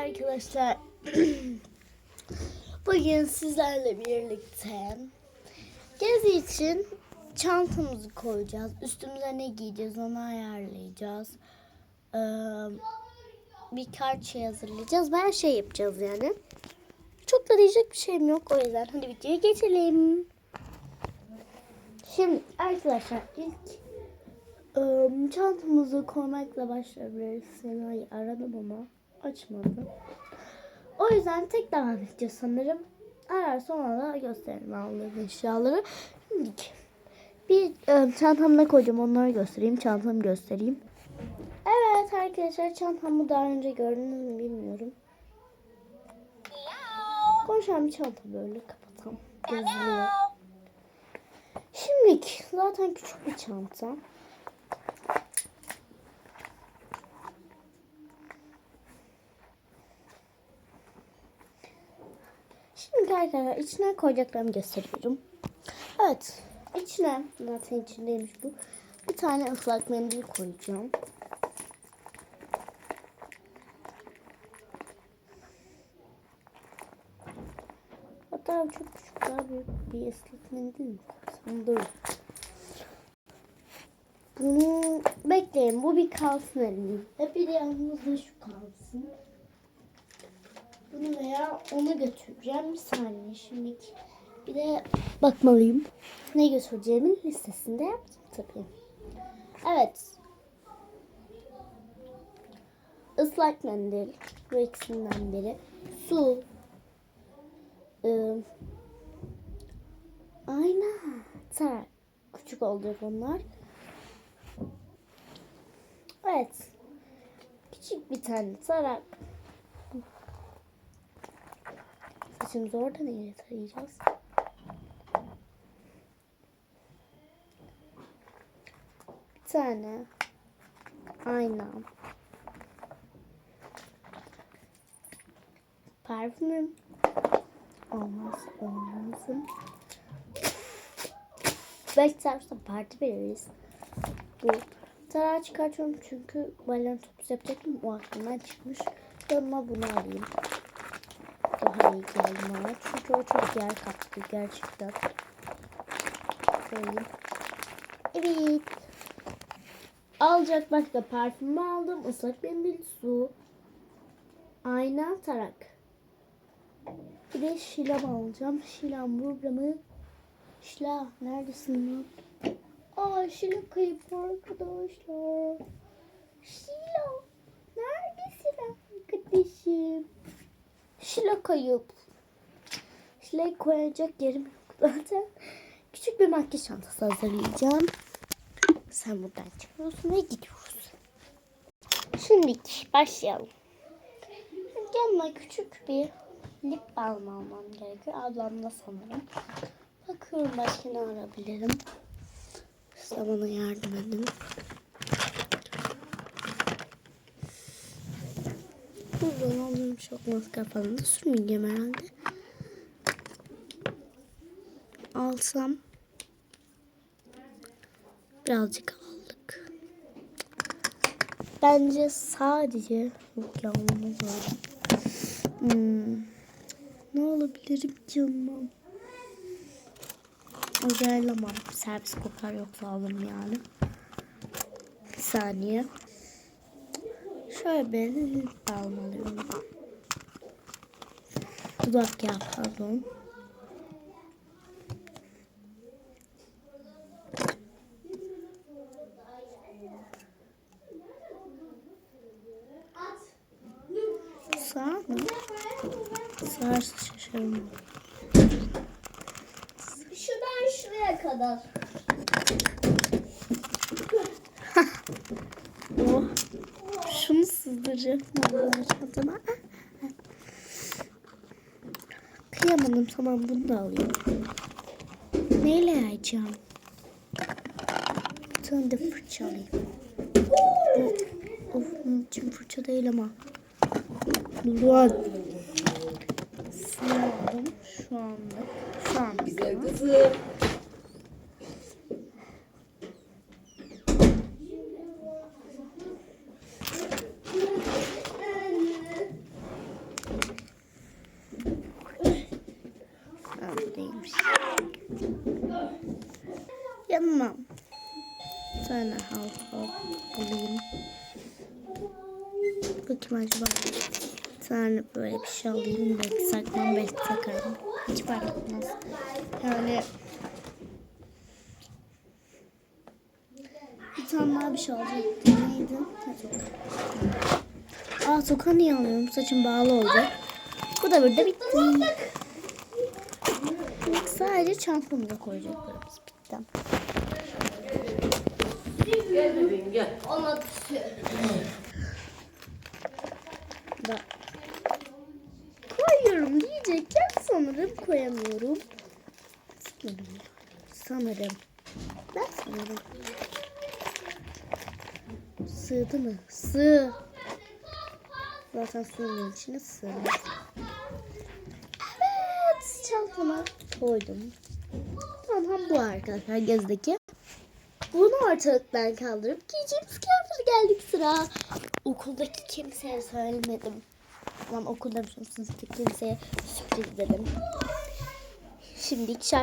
arkadaşlar. Bugün sizlerle birlikte gezi için çantamızı koyacağız. Üstümüze ne giyeceğiz onu ayarlayacağız. Ee, birkaç şey hazırlayacağız. Ben şey yapacağız yani. Çok da diyecek bir şeyim yok o yüzden. Hadi videoya geçelim. Şimdi arkadaşlar ilk çantamızı koymakla başlayabiliriz. Sena'yı aradım ama açmadı. O yüzden tek devam edeceğiz sanırım. Arar sonra da gösteririm aldığım eşyaları. Şimdi bir ım, çantamda koyacağım onları göstereyim. Çantamı göstereyim. Evet arkadaşlar çantamı daha önce gördünüz mü bilmiyorum. Konuşan bir çanta böyle kapatalım. Gözlüğü. Şimdilik zaten küçük bir çanta. Şimdi arkadaşlar içine koyacaklarımı gösteriyorum. Evet. içine zaten içindeymiş bu. Bir tane ıslak mendil koyacağım. Hatta çok küçük daha büyük bir ıslak mendil mi koysam? Dur. Bunu bekleyin. Bu bir kalsın elimde. Bir de şu kalsın. Bunu veya onu götüreceğim. Bir saniye şimdi bir de bakmalıyım. Ne götüreceğimin listesinde yaptım tabii. Evet. Islak mendil. Bu ikisinden biri. Su. Ee, ayna. Tarak. Küçük olacak onlar. Evet. Küçük bir tane tarak. Saçımızı orada nereye tarayacağız? Bir tane ayna. Parfümüm. Olmaz olmazım. Belki serviste parti veririz. Bu tarağı çıkartıyorum çünkü balon topusu yapacaktım. O aklımdan çıkmış. Yanıma bunu alayım geldi bana. Çünkü o çok yer kattı gerçekten. Koyayım. Evet. Alacak başka parfüm aldım. Islak mendil, su. Ayna, tarak. Bir de şilam alacağım. Şilam burada mı? Şila neredesin lan? Aa Şila kayıp arkadaşlar. Şila neredesin arkadaşım? Şila kayıp. Şila'yı koyacak yerim yok zaten. Küçük bir makyaj çantası hazırlayacağım. Sen buradan çıkıyorsun ve gidiyoruz. Şimdi başlayalım. Yanına küçük bir lip balm almam gerekiyor. Ablamla sanırım. Bakıyorum başka ne arabilirim. Size bana yardım edin. Buradan aldığım çok maskara falan da sürmeyeceğim herhalde. Alsam birazcık aldık. Bence sadece yok ya olmaz öyle. Hmm. Ne olabilirim ondan? Acaylamam. Servis kokar yoksa alırım yani. Bir saniye. Şöyle balm alıyorum. Dudak yağı pardon. Sağ mı? Sağ şaşırma. Şuradan şuraya kadar. Oh. Şunu sızdıracağım. Çantama. Kıyamadım. Tamam bunu da alayım. Neyle yayacağım? Tane de fırça alayım. Of, of için fırça değil ama. Lan. Aldım. Şu anda. Şu an Güzel kızım. Yanmam. Bir tane hal hal alayım. Bakayım acaba bir bir şey alayım. Belki saklam belki takarım. Hiç fark etmez. Yani bir tane daha bir şey alacaktım. Neydi? Aa toka niye alıyorum? Saçım bağlı olacak. Bu da burada bitti. Sadece çantamıza koyacaklarımız bitti. Gel bebeğim gel. Ona düşüyor. Da. Koyuyorum diyecekken sanırım koyamıyorum. Sanırım. Sanırım. Ben sanırım. Sığdı mı? Sığ. Zaten sığmıyor içine sığmaz. Evet çantama koydum. Tamam bu arkadaşlar gezdeki. Bunu ortalıktan kaldırıp giyeceğimiz kıyafete geldik sıra. Okuldaki kimseye söylemedim. Tamam okulda mısınız kimseye sürpriz dedim. Şimdi iki şey.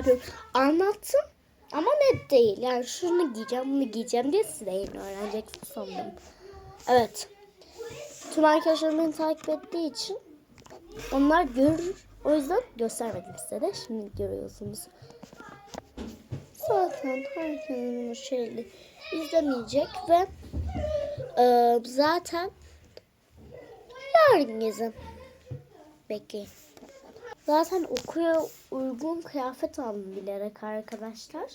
Anlattım ama net değil. Yani şunu giyeceğim bunu giyeceğim diye siz de yeni öğreneceksiniz sandım. Evet. Tüm arkadaşlarım beni takip ettiği için onlar görür. O yüzden göstermedim size de. Şimdi görüyorsunuz. Zaten herkesin bunu şeyle izlemeyecek ve e, zaten yarın gezin. Bekleyin. Zaten okuya uygun kıyafet aldım bilerek arkadaşlar.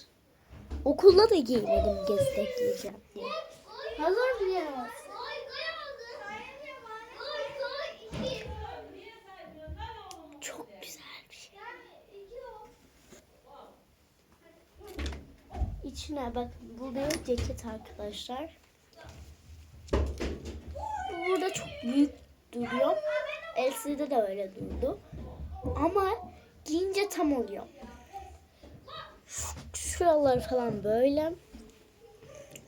Okulda da giymedim gezide giyeceğim diye. Hazır mıyız? Çok güzel bir şey. İçine bakın bu bir ceket arkadaşlar. Burada çok büyük duruyor. LC'de de öyle durdu. Ama giyince tam oluyor. Şuraları falan böyle.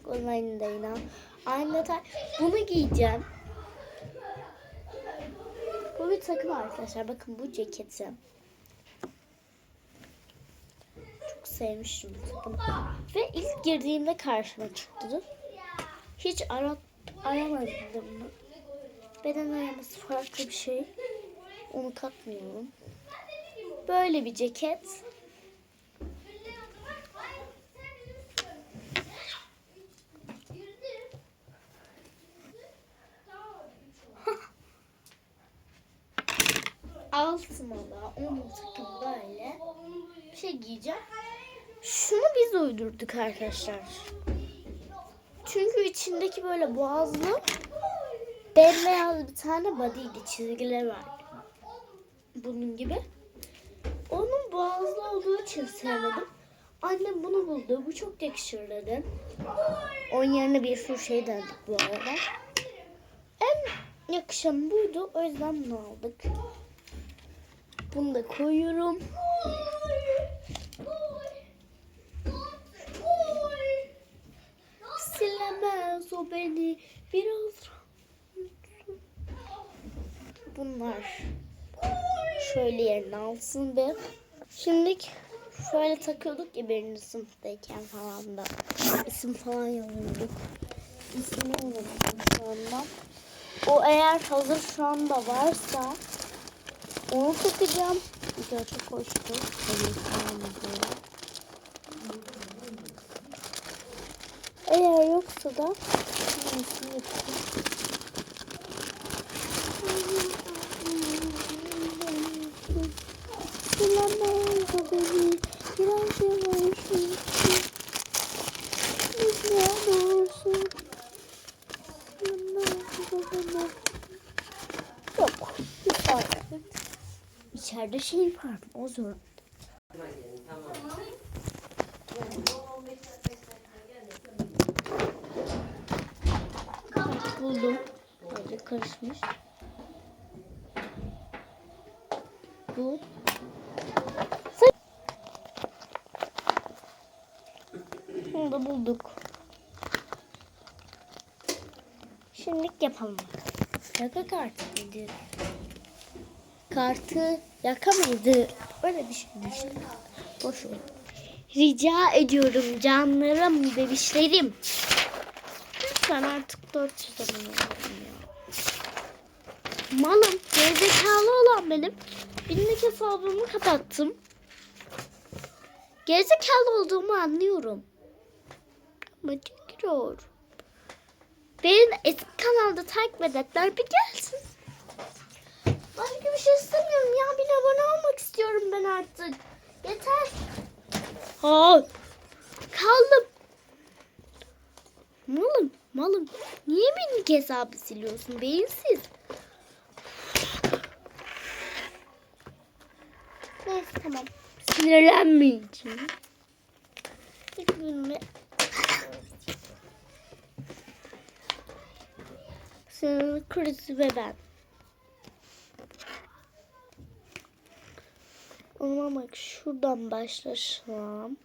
Onların da yine. Aynı detay. Bunu giyeceğim. Bu bir takım arkadaşlar. Bakın bu ceketi. Çok sevmiştim bu takım. Ve ilk girdiğimde karşıma çıktı. Hiç ara, aramadım. Beden araması farklı bir şey. Onu katmıyorum. Böyle bir ceket. Altına da onun takım böyle bir şey giyeceğim. Şunu biz uydurduk arkadaşlar. Çünkü içindeki böyle boğazlı bembeyaz bir tane body'li çizgiler var. Bunun gibi. Onun boğazlı olduğu için sevmedim. Annem bunu buldu. Bu çok yakışır dedi. Onun yerine bir sürü şey denedik bu arada. En yakışan buydu. O yüzden bunu aldık. Bunu da koyuyorum. Silemez o beni biraz bunlar şöyle yerini alsın be. Şimdi şöyle takıyorduk ya birinci sınıftayken falan da isim falan yazıyorduk. İsmini unuttum şu anda. O eğer hazır şu anda varsa onu takacağım. Bir de çok hoştu. Eğer yoksa da neyse yapayım. Silemez o beni biraz yavaş Ne olursun Silemez o beni Yok hiç artık İçeride şey var o zor Tamam. Evet, buldum Böyle karışmış Bu Bunu da bulduk. Şimdilik yapalım. Yaka kartı mıydı? Kartı yaka mıydı? Öyle işte. Boş ver. Rica ediyorum canlarım, bebişlerim. Lütfen artık 400 abone olalım ya. Malım, gerizekalı olan benim. Binlik hesabımı kapattım. Gerizekalı olduğumu anlıyorum. Ama tekrar. Beni eski kanalda takip edenler bir gelsin. Başka bir şey istemiyorum ya. Bir abone olmak istiyorum ben artık. Yeter. Ha. Kaldım. Malım, malım. Niye benim hesabı siliyorsun beyinsiz? Neyse tamam. Sinirlenmeyeceğim. Senin krizi ve ben. O zaman bak şuradan başlasam.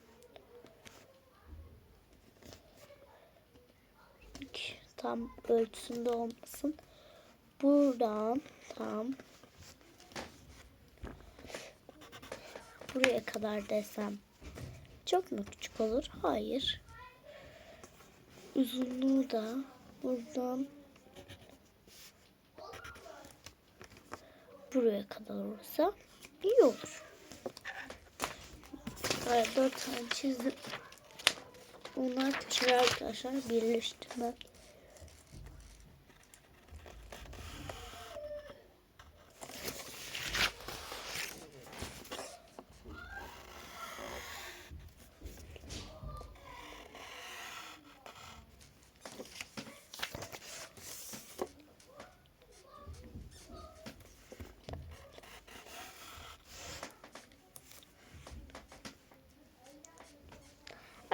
Tam ölçüsünde olmasın. Buradan tam buraya kadar desem çok mu küçük olur? Hayır. Uzunluğu da buradan buraya kadar olursa iyi olur. Evet, dört tane çizdim. Onlar köşeler arkadaşlar birleştirme.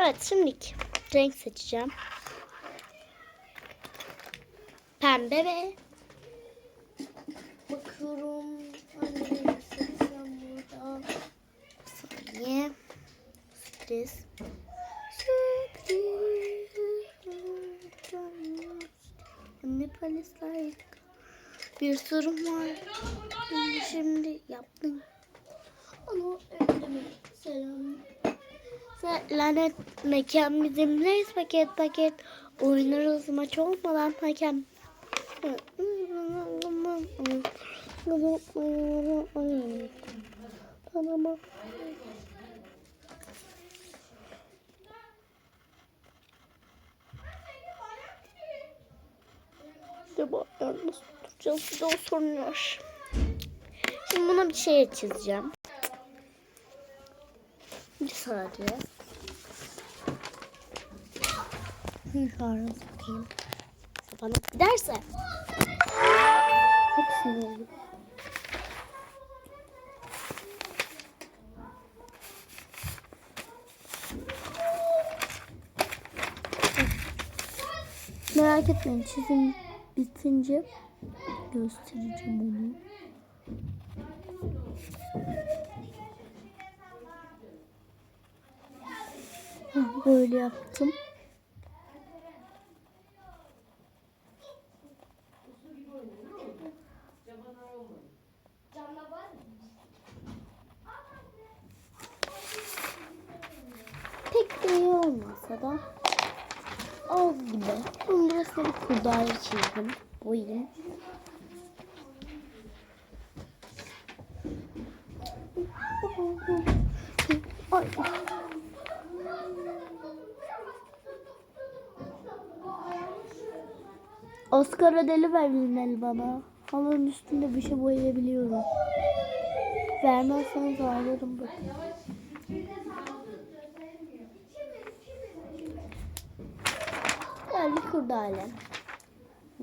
Evet şimdi renk seçeceğim. Pembe ve bakıyorum. Saniye. Sürpriz. Ne polisler bir sorum var. Şimdi yaptım. Onu öldürmek. Selam. Lanet mekan bizimleyiz paket paket. Oynarız maç olmadan hakem. Tamam. Acaba nasıl tutacağız bir de o. Şimdi buna bir şey çizeceğim. Bir saniye. Yukarı bakayım. Bana giderse. Çok sinirli. Merak etmeyin çizim bitince göstereceğim onu. Böyle yaptım. Pek de iyi olmasa da az gibi. Bunun burasına bir çizdim. Boyayayım. Ay. Oscar ödeli verilmeli bana. Halının üstünde bir şey boyayabiliyorum. Vermezseniz ağlarım bakın. Gel bir kurdale.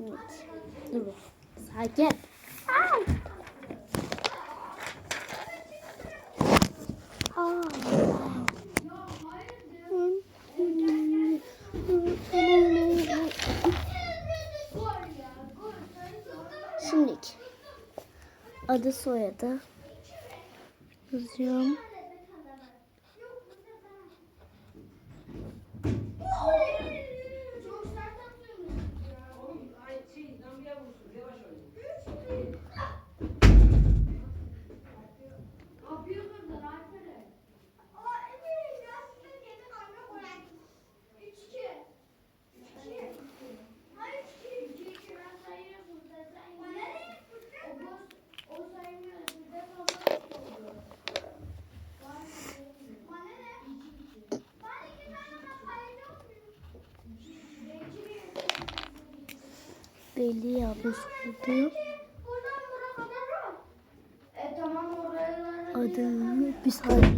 Evet. Dur. Sakin. Ay. Aa. Şimdi adı soyadı yazıyorum. Belli. E tamam oralara. Adını bir saniye.